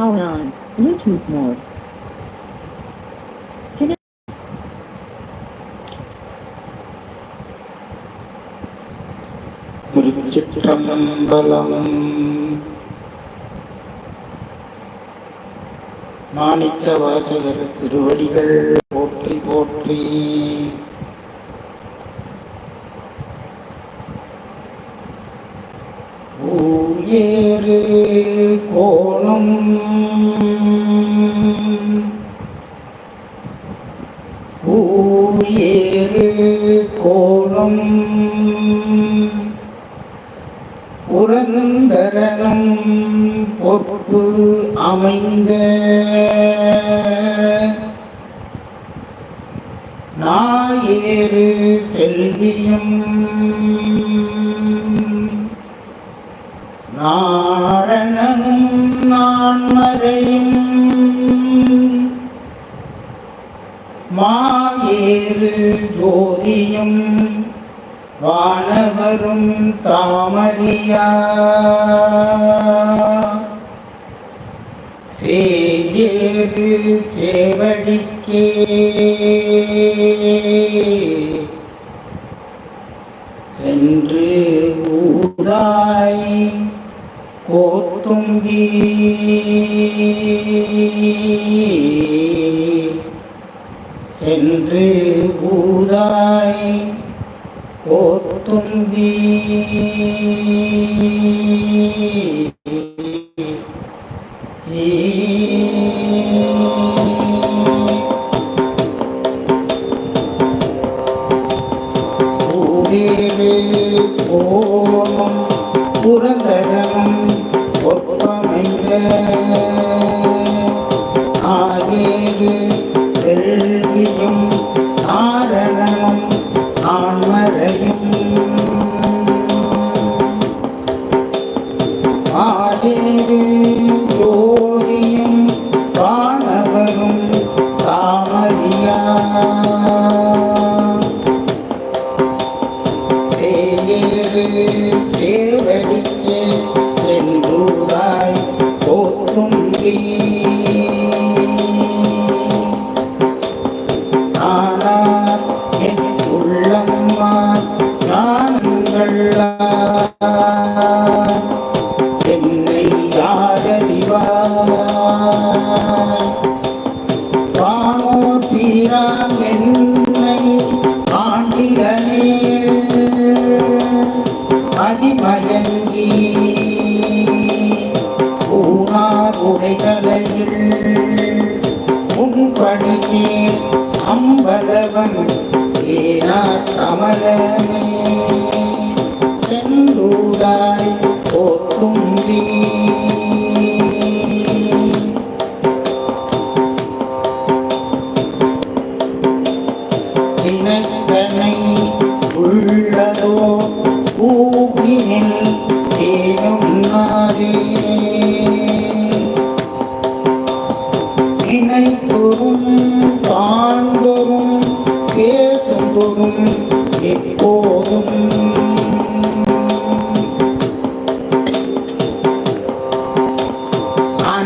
Power on. Bluetooth mode. Connect. திருச்சிற்றம்பலம் மாணிக்க வாசகர் திருவடிகள் போற்றி போற்றி ஊயேறு கோலம். ஊயேறு கோலம். புரந்தரணம் பொற்பு அமைந்த நாயேறு செல்வியம். நார நான் மாயேறு ஜோதியும் வானவரும் தாமரியா. சேயேறு சேவடிக்கே. சென்று ஊதாய் போத்துங்கி. சென்று ஊதாய் போத்துங்கி. ஓ போத்தும்பி ஆனார் I'm a Ramadani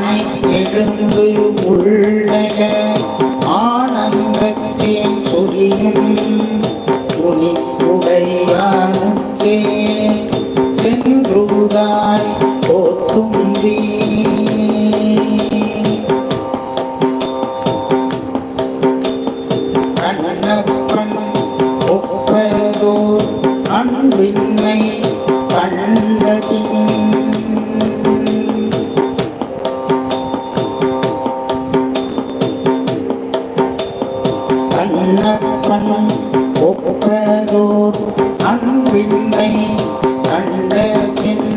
அனைத்தெழுந்து உள்ளக ஆனந்தத்தேன் சொரியும் துணிப்புடையானுக்கே சென்றுதாய் போத்தும்பீ அன்பின்மை கண்டபின்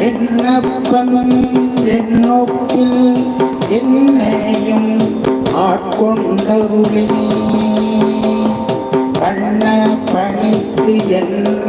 என்னப்பன் என்னொப்பில் என்னையும் ஆட்கொண்டருளி. கண்ண பணித்து என்ன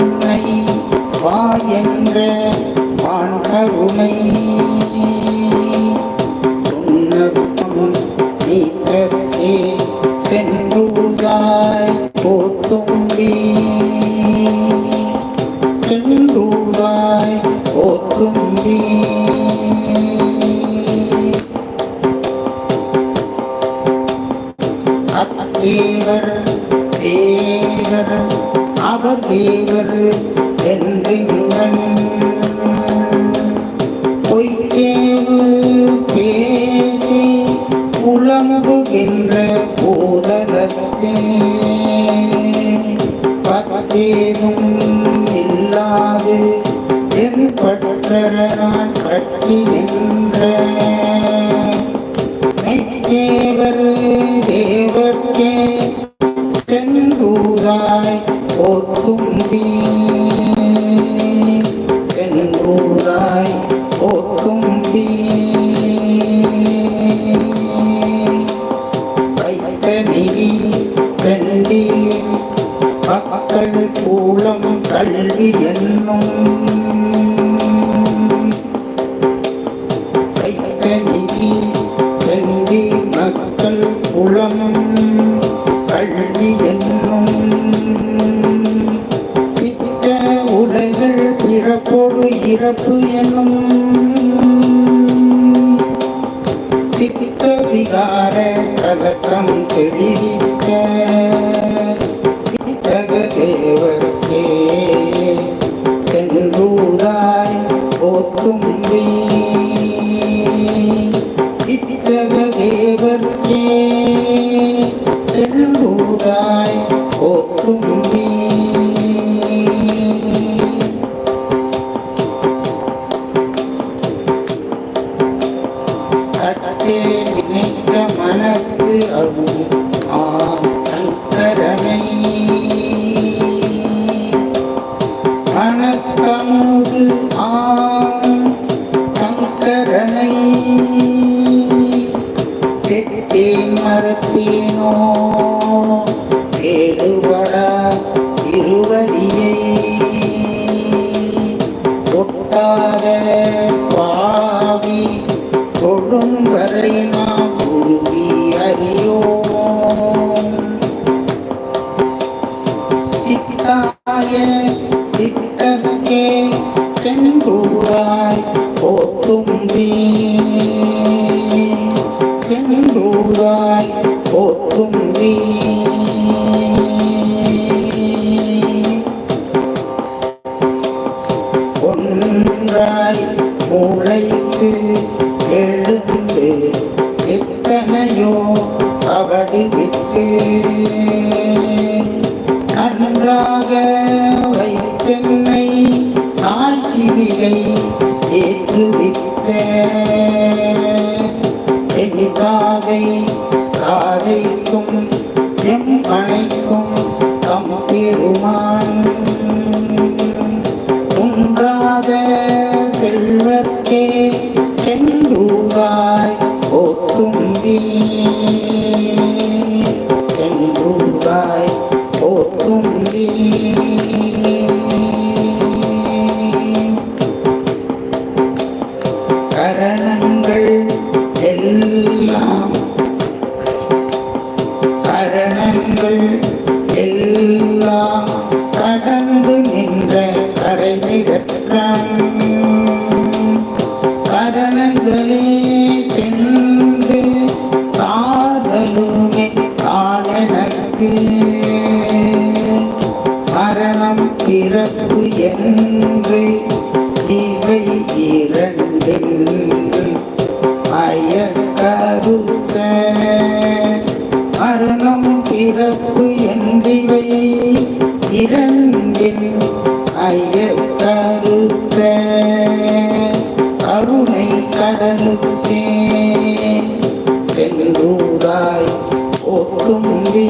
que இறப்பு என்னும் சித்த விகார கலக்கம் தெளிவித்த வித்தக தேவர்க்கே சென்றூதாய் போத்தும் வித்தக சென்றூதாய் நினைத்த மனத்து அழுது திட்டக்கே சென்றூராய் போத்தும் சென்றூராய் போத்தும் நீ காதை காதைக்கும் எம் அணைக்கும் தம் பெருமான். குன்றாத செல்வத்தே சென்றுகாய் ஓத்தும்பீ கல்வி கற்றான் ഒത്തുമ്പീ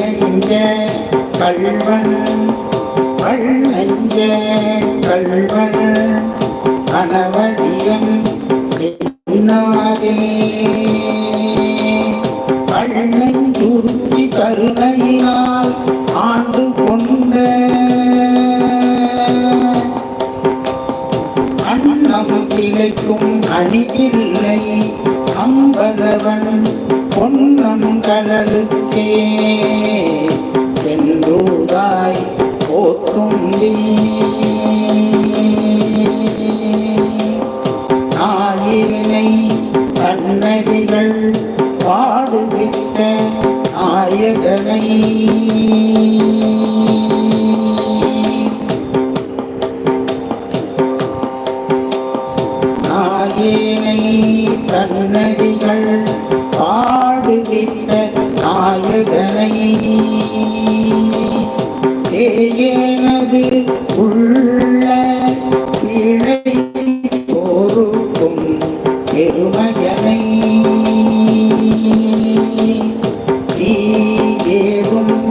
கள்ளெஞ்ச கள்வன் கள்ளெஞ்ச கள்வன் கணவடியன் என்னாதே கண்ணெஞ்சுருத்தி கருணையினால் ஆண்டு கொண்ட அன்னம் திளைக்கும் அணிதில்லை அம்பலவன் பொன்னம் கடலுக்கே சென்றூதாய் போத்தும் நீ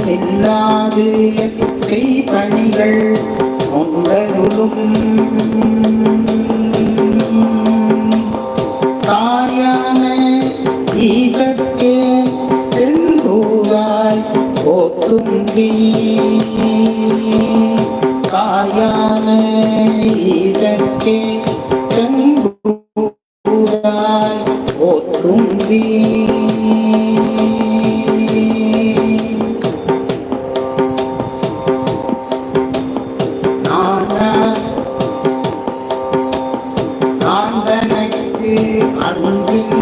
ஏதும் இல்லாது செய்பணிகள் ஒன்றருளும். தாயான ஈசற்கே சென்றூதாய் போத்தும்பி தாயான ஈசற்கே தனக்கு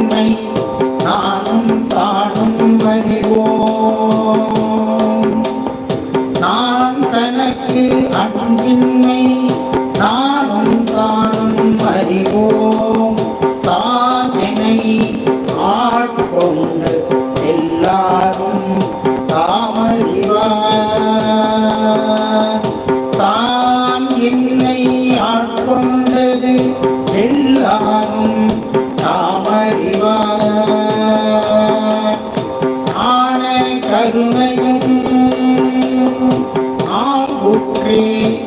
ஆகுற்றே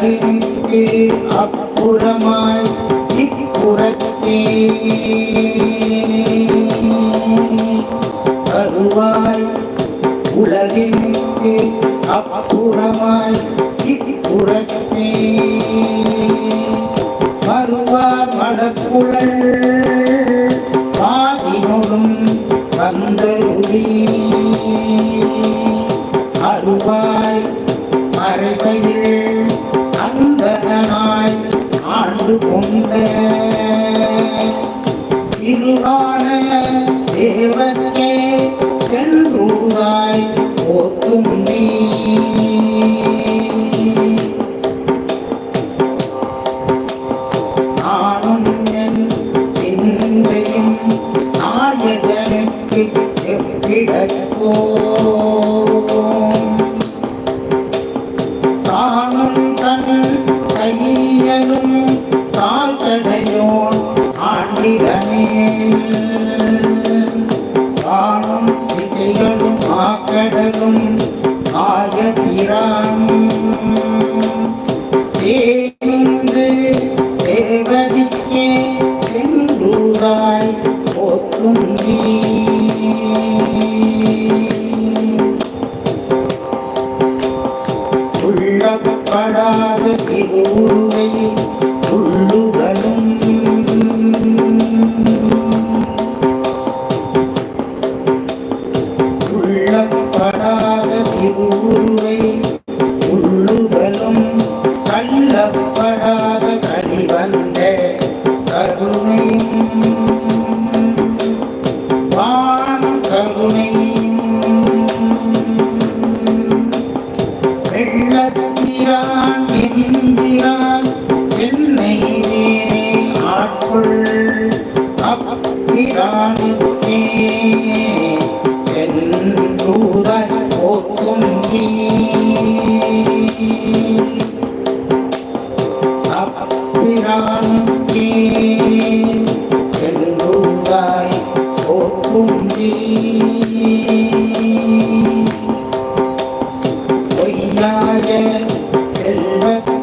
உலகிற்கு அப்புறமாய் இப்புறத்தே. தருவாய் உலகிற்கு அப்புறமாய் இப்புறத்தே. மறுவார் மடக்குழல் பாதினோடும் வந்தருளி. அருவாய் மறைபயில் ஆண்டு கொண்ட இருகான தேவத்தே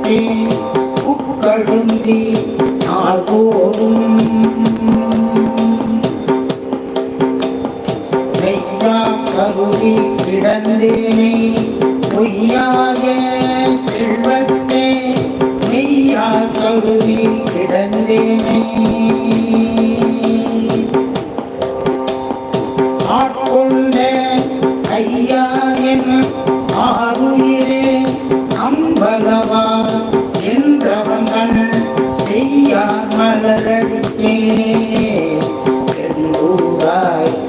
செல்வத்தே உக்கழுந்தி நாள்தோறும் மெய்யா கருதி கிடந்தேனே பொய்யாய செல்வத்தே மெய்யா கருதி கிடந்தேனே. செய்யார் மலரடித்தே செந்தூராய்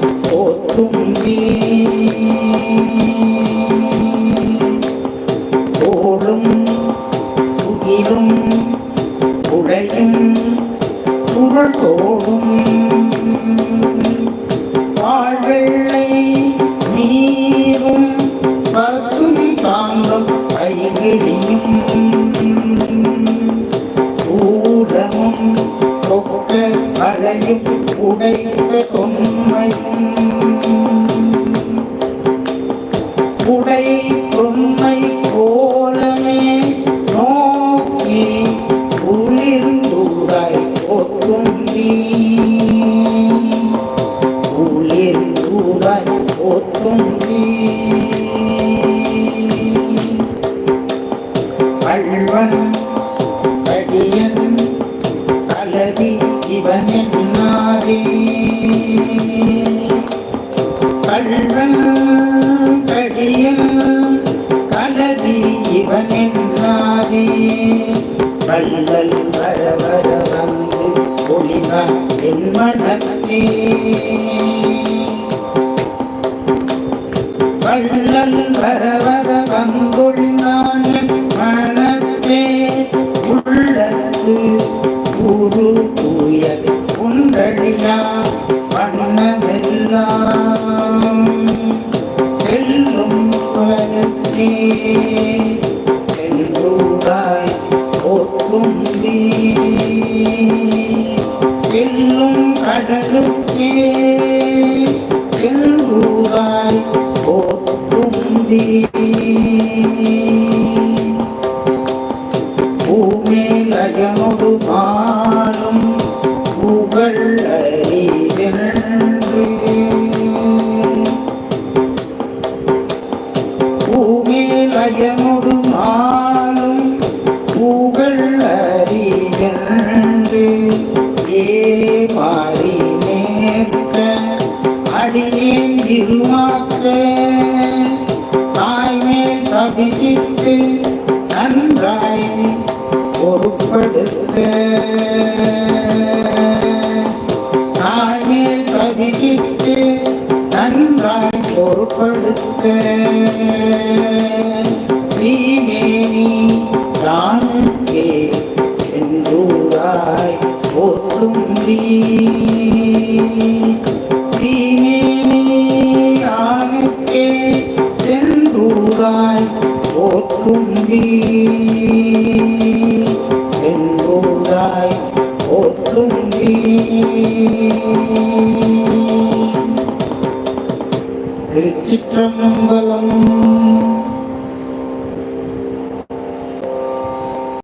கள்ளல் வர நிலையனொடு பாடும் புகழ் அறிவென்று பூமேலயனொடு மாலும் புகழ் அறிவென்று ஏமாறி நேர்த்த அடியேன் இருமாக்க தாய்மேல் தவிசித்து பொறுப்படுத்த தாய்மேல் தபிசித்து நன்றாய் பொறுப்படுத்த தீமேனி தானுக்கே சென்றூராய் போத்தும்பி தீமேனி ஆணுக்கே சென்றூராய் போத்தும்பி சென்றூராய் போத்தும்பி திருச்சிற்றம்பலம்